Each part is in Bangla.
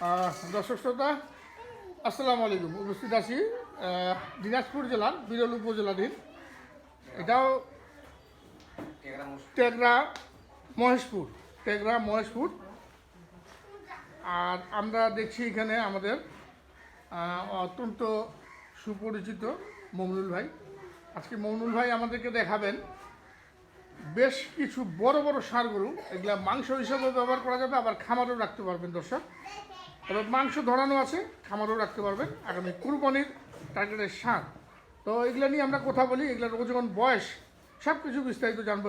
দর্শক শ্রোতা, আসসালামু আলাইকুম। উপস্থিত আছি দিনাজপুর জেলার, বিরল উপজেলাধীন। এটাও টেগরা মহেশপুর টেগরা মহেশপুর। আর আমরা দেখছি এখানে আমাদের অত্যন্ত সুপরিচিত মমনুল ভাই। আজকে মমনুল ভাই আমাদেরকে দেখাবেন বেশ কিছু বড় বড় সার গরু এগুলা মাংস হিসেবে ব্যবহার করা যাবে, আবার খামারও রাখতে পারবেন দর্শক। তবে মাংস ধরানো আছে, খামারও রাখতে পারবেন। আগামী কুরবানির টার্গেটের সার তো এগুলো নিয়ে আমরা কথা বলি, এগুলোর ওজন, বয়স সব কিছু বিস্তারিত জানব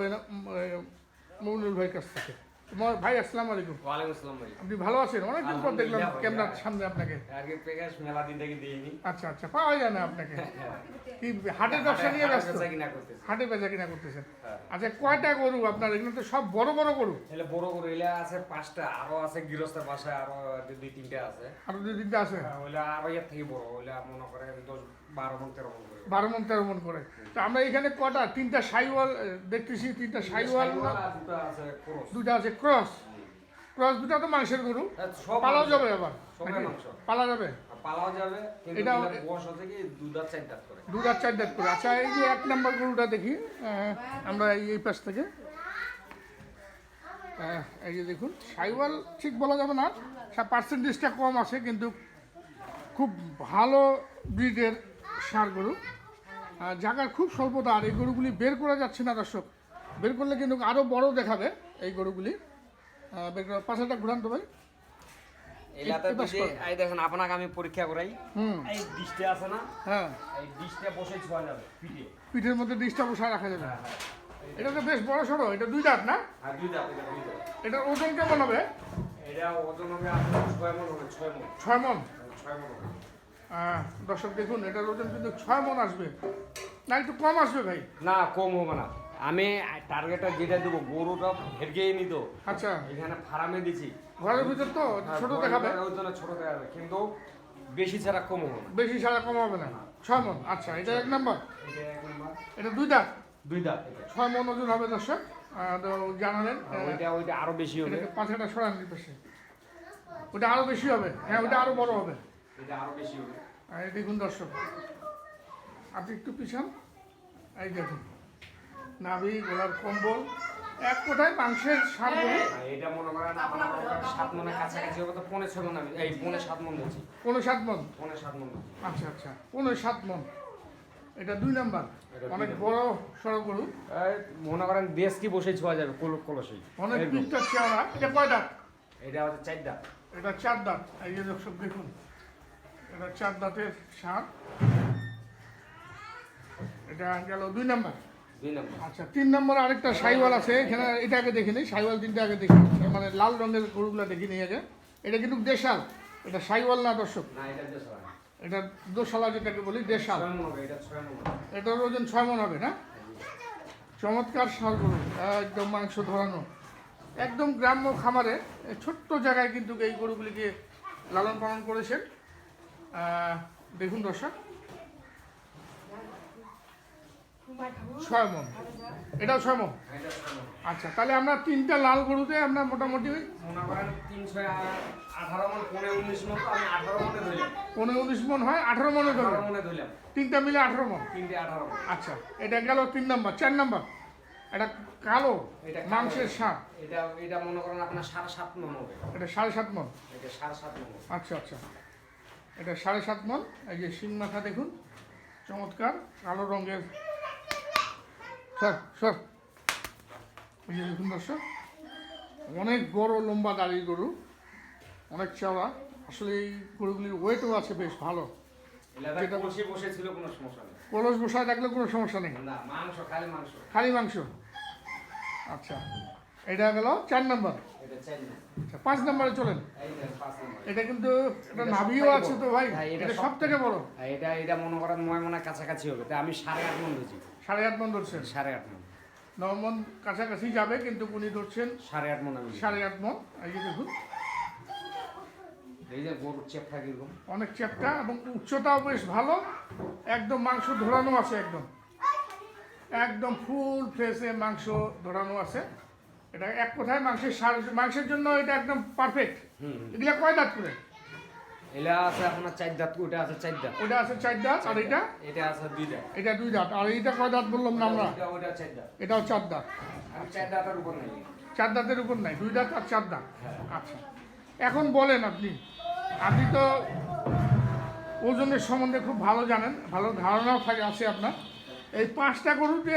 মমিনুল ভাইয়ের কাছ থেকে। ম- ভাই আসসালামু আলাইকুম। ওয়ালাইকুম আসসালাম ভাই। আপনি ভালো আছেন? অনেকদিন পর দেখলাম ক্যামেরার সামনে আপনাকে। আগে প্যাকেজ মেলা দিন থেকে দিইনি। আচ্ছা আচ্ছা পাওয়া যায় না আপনাকে। কি হাটের ব্যবসা নিয়ে ব্যস্ত? হাটে বেচা কিনা করতেছেন? হ্যাঁ। আচ্ছা কয়টা গরু আপনার? এগুলো তো সব বড় বড় গরু। এলে বড় করে এলে আছে পাঁচটা আরও আছে গৃহস্থের বাসায় আরও দুই তিনটা আছে। আরও দুই তিনটা আছে? ওইলা আরও এর থেকে বড় ওইলা মনে করেন দশ বারো মন তেরো মন করে। বারো মন তেরো মন করে। তো আমরা এখানে কটা? তিনটা সাইওয়াল দেখতেছি তিনটা সাইওয়াল সাইওয়াল দুটো আছে দুটা আছে ক্রস ক্রস দুটা তো মাংসের গরু। পালাও যাবে আবার। পালা যাবে? পালাও দুধ আর চার দাঁত করে। আচ্ছা এই যে এক নাম্বার গরুটা দেখি আমরা এই পাশ থেকে। এই যে দেখুন সাইওয়াল ঠিক বলা যাবে না। পার্সেন্টেজটা কম আছে কিন্তু খুব ভালো ব্রিডের সার গরু। আর জায়গার খুব স্বল্পতা আর এই গরুগুলি বের করা যাচ্ছে না দর্শক। বের করলে কিন্তু আরও বড় দেখাবে এই গরুগুলি। বের করা পাশাটা ঘুরান তো ভাই। এই দেখেন আপনাকে আমি পরীক্ষা করাই। হুম। এই ডিশটা আছে না? হ্যাঁ। এই ডিশটা বসে ছোঁয়া যাবে পিঠে। পিঠের মধ্যে ডিশটা রাখা যাবে। হ্যাঁ হ্যাঁ। এটা তো বেশ বড় সড়ো এটা দুই দাঁত না? আর দুই দাঁত এটা দুই দাঁত। এটার ওজন কেমন হবে? এটা ওজন হবে ছয় মন হবে ছয় মন ছয় মন ছয় মন দর্শক দেখুন এটার ওজন কিন্তু ছয় মন আসবে। না একটু কম আসবে ভাই। না কম হবে না। আমি টার্গেটটা যেটা দেবো গরুটা ভেড়গেই নিত। আচ্ছা। এখানে ফার্মে দিছি। ঘরের ভিতর তো ছোট দেখাবে ওই জন্য ছোট দেখাবে কিন্তু বেশি ছাড়া কম হবে বেশি ছাড়া কম হবে না। ছয় মন। আচ্ছা এটা এক নম্বর? এটা দুই দাঁত? দুই দাঁত ছয় মন ওজন হবে দর্শক। জানালেন আর ওইটা ওইটা আরও বেশি হবে। পাঁচটা সরান পাশে ওটা আরও বেশি হবে। হ্যাঁ ওটা আরও বড় হবে। এটা আরও বেশি হবে। দেখুন দর্শক। আপনি একটু পিছান। এই দেখুন। নাভি গোলার কম্বল। এক কোথায় মাংসের সার গরু এটা মনে করেন সাত মনে কাছাকাছি হবে তো পৌনে ছয় মন আমি এই পৌনে সাত মন দিচ্ছি পনেরো সাত মন? পৌনে সাত মন। আচ্ছা আচ্ছা পনেরো সাত মন। এটা দুই নাম্বার। অনেক বড় সড়ক গরু। মনে করেন দেশ কি বসে ছোঁয়া যাবে কল- কলসেই। অনেক। পিকচার চেহারা এটা কয় দাঁত? এটা হচ্ছে চার দাঁত। এটা চার দাঁত। এই যে সব দেখুন। এটা চার দাঁতের সার এটা গেল দুই নম্বর। আচ্ছা তিন নম্বর আরেকটা সাইওয়াল আছে এখানে এটা আগে দেখিনি সাইওয়াল তিনটা আগে দেখি মানে লাল রঙের গরুগুলো দেখিনি আগে। এটা কিন্তু দেশাল এটা সাইওয়াল না দর্শক? এটা দোশালা। যেটাকে বলি দেশাল। এটার ওজন ছয় মন হবে না? চমৎকার সার গরু একদম মাংস ধরানো। একদম গ্রাম্য খামারে ছোট্ট জায়গায় কিন্তু এই গরুগুলিকে লালন পালন করেছেন। দেখুন দর্শক ছয় মন এটাও ছয় মন। আচ্ছা তাহলে আমরা তিনটা লাল গরুতে আমরা মোটামুটি মন পনেরো উনিশ মন হয়, আঠারো মনে ধরলাম। তিনটা মিলে আঠারো মন? আচ্ছা এটা গেল তিন নম্বর, চার নম্বর। এটা কালো এটা। মাংসের সার এটা এটা মনে করেন আপনার সাড়ে সাত মন হবে এটা সাড়ে সাত মন এটা সাড়ে সাত মন। আচ্ছা আচ্ছা। এটা সাড়ে সাত মন। এই যে শিং মাথা দেখুন, চমৎকার, কালো রঙের যে দেখুন দর্শক অনেক বড় লম্বা দাড়ির গরু অনেক চওড়া আসলে এই গরুগুলির ওয়েটও আছে বেশ ভালো। কলস বসায় থাকলে কোনো সমস্যা নেই? খালি মাংস। আচ্ছা এটা গেল চার নম্বর। আচ্ছা পাঁচ নম্বরে চলেন। এটা কিন্তু এটা নাভিও আছে তো ভাই। হ্যাঁ, এটা সব- থেকে বড়। আর এটা এটা মনে করেন নয় মনে কাছাকাছি হবে। তাই আমি সাড়ে আট মন ধরছি। সাড়ে আট মন ধরছেন? সাড়ে আট মন। নবমন কাছাকাছি যাবে কিন্তু উনি ধরছেন সাড়ে আট মন আমি সাড়ে আট মন। এই যে দেখুন। এই যে গরুর চেপটা কীরকম? অনেক চ্যাপটা এবং উচ্চতাও বেশ ভালো। একদম মাংস ধরানো আছে একদম। একদম ফুল ফ্রেশে মাংস ধরানো আছে। এটা এক কথায় মাংসের সার মাংসের জন্য এটা একদম পারফেক্ট। এগুলা কয় দাঁত করে? এলা আছে আপনার চার দাঁত ওটা আছে চার দাঁত। ওইটা আছে চার দাঁত আর এটা? এটা আছে দুই দাঁত। এটা দুই দাঁত আর এইটা কয় দাঁত বললাম না আমরা? ওটা ওটা চার দাঁত। এটাও চার দাঁত। আমি চার দাঁতের উপর নেই। চার দাঁতের উপর নাই দুই দাঁত আর চার দাঁত। হ্যাঁ। আচ্ছা। এখন বলেন আপনি। আপনি তো ওজনের সম্বন্ধে খুব ভালো জানেন ভালো ধারণাও থাকে আছে আপনার। এই পাঁচটা গরুতে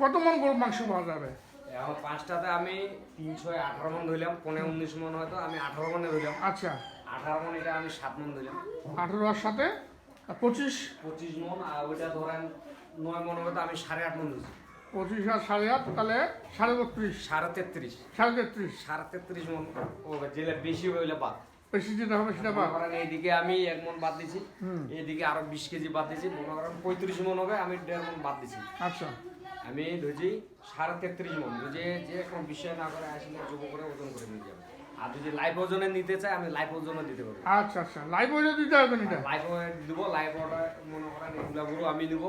কত মন গরু মাংস পাওয়া যাবে? এখন পাঁচটাতে আমি তিনশো আঠারো মন ধরলাম পনেরো উনিশ মন হয়তো আমি আঠারো মনে ধরলাম। আচ্ছা। আঠারো মন এটা আমি সাত মন ধরলাম। আঠেরোর সাথে পঁচিশ? পঁচিশ মন আর ওইটা ধরেন নয় মন হয়তো আমি সাড়ে আট মন ধরছি। পঁচিশ আর সাড়ে আট তাহলে সাড়ে বত্রিশ। সাড়ে তেত্রিশ। সাড়ে তেত্রিশ। সাড়ে তেত্রিশ মন ও যেটা বেশি হইলে বাদ। বেশি যেটা হবে সেটা পাব করেন এইদিকে আমি এক মন বাদ দিছি এইদিকে আরও বিশ কেজি বাদ দিছি মনে করেন পঁয়ত্রিশ মন হবে আমি দেড় মন বাদ দিছি। আচ্ছা। আমি ধরছি সাড়ে তেত্রিশ মন যে যে কোনো বিষয় না করে আসলে যোগ করে ওজন করে নিয়ে যাবে। আর যদি লাইফ ওজনে নিতে চাই আমি লাইফ ওজনে দিতে পারব। আচ্ছা আচ্ছা। লাইভ ওইটা দিতে হবে এটা লাইফ দিব লাইফ অর্ডার মনে করেন এগুলা গরু আমি নিব।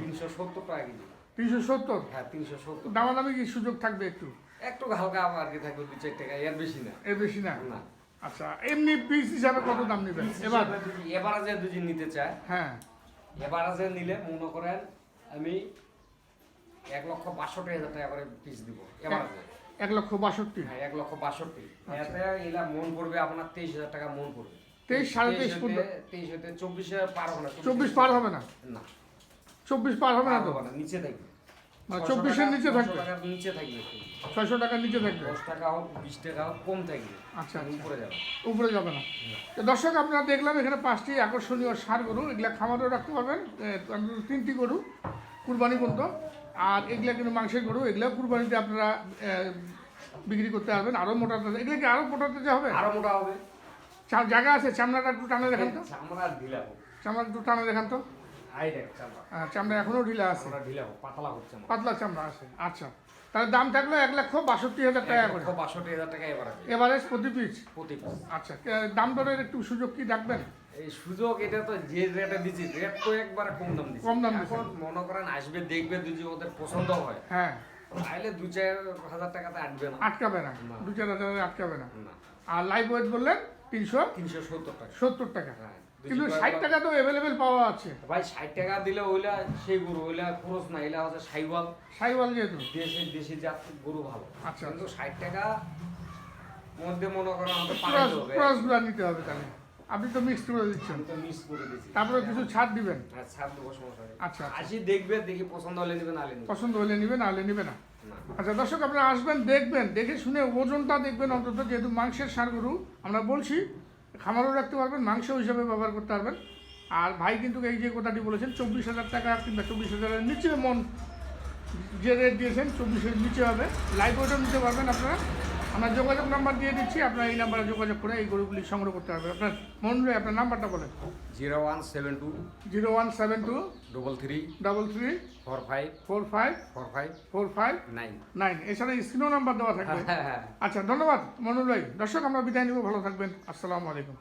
তিনশো সত্তর টাকা কেজি। তিনশো সত্তর? হ্যাঁ তিনশো সত্তর। দামাদামি কি সুযোগ থাকবে একটু? একটু হালকা আর কি থাকবে দু চার টাকা এর বেশি না। এর বেশি না? না। আচ্ছা এমনি পিস হিসাবে কত দাম নেবেন? এবার? এবার যে দুজি নিতে চায় হ্যাঁ। এবার যে নিলে মনে করেন আমি এক লক্ষ বাষট্টি হাজার টাকা করে পিস দিব এবার এক লক্ষ বাষট্টি। হ্যাঁ এক লক্ষ বাষট্টি। এতে এলা মন পড়বে আপনার তেইশ হাজার টাকা মন পড়বে। তেইশ সাড়ে তেইশ তেইশ হতে চব্বিশ হাজার পার হবে না চব্বিশ পার হবে না? না। চব্বিশ পার হবে না তো? নিচে থাকবে। মানে চব্বিশের নিচে থাকবে? নিচে থাকবে। ছয়শো টাকার নিচে থাকবে? দশ টাকা হোক বিশ টাকা হোক কম থাকবে। আচ্ছা আচ্ছা। উপরে যাবে। উপরে যাবে না। দর্শক আপনারা দেখলাম এখানে পাঁচটি আকর্ষণীয় সার গরু। এগুলা খামারেও রাখতে পারবেন তিনটি গরু কুরবানি পর্যন্ত। আর এগুলা কিন্তু মাংসের গরু এগুলা কুরবানিতে আপনারা বিক্রি করতে পারবেন। আরও মোটাতে এগুলা কি আরও তাজা হবে? আরও মোটা হবে। জায়গা আছে চামড়াটা একটু টানা দেখান তো। চামড়া ঢিলা চামড়া একটু টানা দেখান তো। চামড়া। এখনও ঢিলা আছে। ঢিলা পাতলা হচ্ছে পাতলা চামড়া আছে আচ্ছা। তাহলে দাম থাকল এক লক্ষ বাষট্টি হাজার টাকা করে। বাষট্টি হাজার টাকা এবার। এভারেজ প্রতি পিস? প্রতি piece। আচ্ছা দাম দরের একটু সুযোগ কি রাখবেন এই সুযোগ এটা তো যে রেটে দিচ্ছি রেট তো একবারে কম দাম দিচ্ছি। কম দাম এখন মনে করেন আসবে দেখবে যদি ওদের পছন্দ হয় হ্যাঁ। তাহলে দু চার হাজার টাকাতে আটবে না। আটকাবে না। দু চার হাজার আটকাবে না? না। আর লাইভ ওয়েট বললেন তিনশো তিনশো সত্তর টাকা। সত্তর টাকা। হ্যাঁ। কিন্তু ষাট টাকা তো অ্যাভেলেবেল পাওয়া আছে। ভাই ষাট টাকা দিলে ওইলা সেই গরু ওইলা খরচ না এলা হচ্ছে সাইওয়াল। সাইওয়াল যেহেতু। দেশে দেশি জাত গরু ভালো। আচ্ছা, কিন্তু ষাট টাকা মধ্যে মনে করেন আমাকে পাঠাতে হবে ক্রসগুলো নিতে হবে তাহলে। আপনি তো মিক্স করে দিচ্ছেন। আমি তো মিস করে দিয়েছি তারপরে কিছু ছাড় দিবেন। হ্যাঁ ছাড় দেবো সমস্যা নেই। আচ্ছা আচ্ছা। আসি দেখবে দেখি পছন্দ হলে নেবে না হলে নেবে। পছন্দ হলে নিবে না হলে নিবে না। না। আচ্ছা দর্শক আপনারা আসবেন দেখবেন দেখে শুনে ওজনটা দেখবেন অন্তত যেহেতু মাংসের সার গরু আমরা বলছি খামারও রাখতে পারবেন মাংস হিসাবে ব্যবহার করতে পারবেন। আর ভাই কিন্তু এই যে কথাটি বলেছেন, চব্বিশ হাজার টাকা কিংবা চব্বিশ হাজারের নিচে মন যে রেট দিয়েছেন, চব্বিশের নিচে হবে। লাইভ ওয়েটও নিতে পারবেন আপনারা। আমরা যোগাযোগ নাম্বার দিয়ে দিচ্ছি আপনার এই নাম্বারে যোগাযোগ করে এই গরুগুলি সংগ্রহ করতে পারবেন। আপনার মন রে আপনার নাম্বারটা বলেন। Zero one seven two zero one seven two double three double three four five four five four five four five nine. Nine. এছাড়া স্ক্রিনও নাম্বার দেওয়া থাকবে। হ্যাঁ হ্যাঁ আচ্ছা ধন্যবাদ মনুল ভাই দর্শক আমরা বিদায় নিব। ভালো থাকবেন। আসসালামু আলাইকুম।